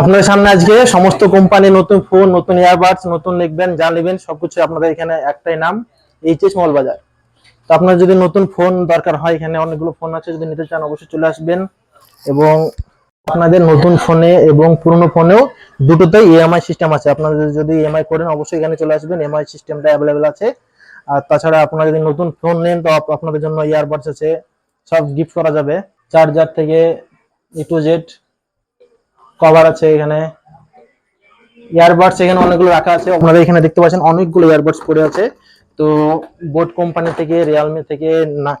আপনাদের সামনে আজকে সমস্ত কোম্পানি, নতুন ফোন, নতুন ইয়ারবাডস নতুন লিখবেন যা নেবেন, সবকিছু আপনাদের এখানে একটাই নাম এইচএস মল বাজার তো আপনার যদি নতুন ফোন দরকার হয়, এখানে অনেকগুলো ফোন আছে, যদি নিতে চান, অবশ্যই চলে আসবেন। এবং আপনাদের নতুন ফোনে এবং পুরনো ফোনেও দুটোতেই ইএমআই সিস্টেম আছে। আপনারা যদি ইএমআই করেন, অবশ্যই এখানে চলে আসবেন। এমআই সিস্টেমটা অ্যাভেলেবেল আছে। আর তাছাড়া আপনারা যদি নতুন ফোন নেন, তো আপনাদের জন্য ইয়ারবাডস আছে। সব গিফট করা যাবে। চার্জার থেকে ই টু জেড কভার আছে এখানে। ইয়ারবাডস এখানে অনেকগুলো রাখা আছে। আপনারা এখানে দেখতে পাচ্ছেন অনেকগুলো ইয়ারবাডস পড়ে আছে। তো বোট কোম্পানি থেকে রিয়ালমি থেকে, না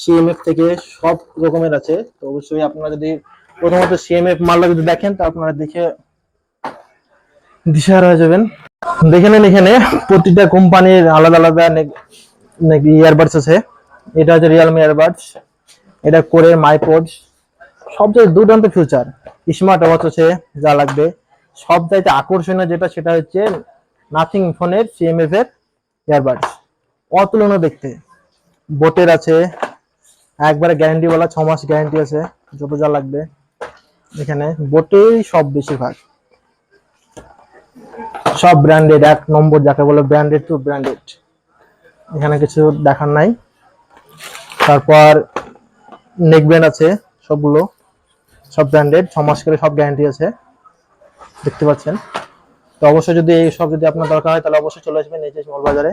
সিএমএফ থেকে সব রকমের আছে। তো অবশ্যই আপনারা যদি প্রথমত সিএমএফ মালটা যদি দেখেন, তো আপনারা দেখে দিশাহারা হয়ে যাবেন। দেখে নেন এখানে প্রতিটা কোম্পানির আলাদা আলাদা নাকি ইয়ারবাডস আছে। এটা হচ্ছে রিয়েলমি ইয়ারবাডস এটা করে মাইপোড সবচেয়ে দুর্দান্ত ফিউচার স্মার্ট ওয়াচ আছে, যা লাগবে। সব চাইতে আকর্ষণীয় যেটা, সেটা হচ্ছে নাথিং ফোনের সিএমএফ এর ইয়ারবাডস অতুলনীয় দেখতে। বোটের আছে। একবারে গ্যারান্টি বলা, ছ মাস গ্যারান্টি আছে, যত যা লাগবে। এখানে বোটেই সব বেশিরভাগ। সব ব্র্যান্ডেড এক নম্বর যাকে বলে ব্র্যান্ডেড টু ব্র্যান্ডেড এখানে কিছু দেখার নাই। তারপর নেক ব্র্যান্ড আছে সবগুলো। সব ব্র্যান্ডেড ছ মাস করে সব গ্যারান্টি আছে। দেখতে পাচ্ছেন। তো অবশ্যই যদি এই সব যদি আপনার দরকার হয়, তাহলে অবশ্যই চলে আসবেন এইচএস মল বাজারে।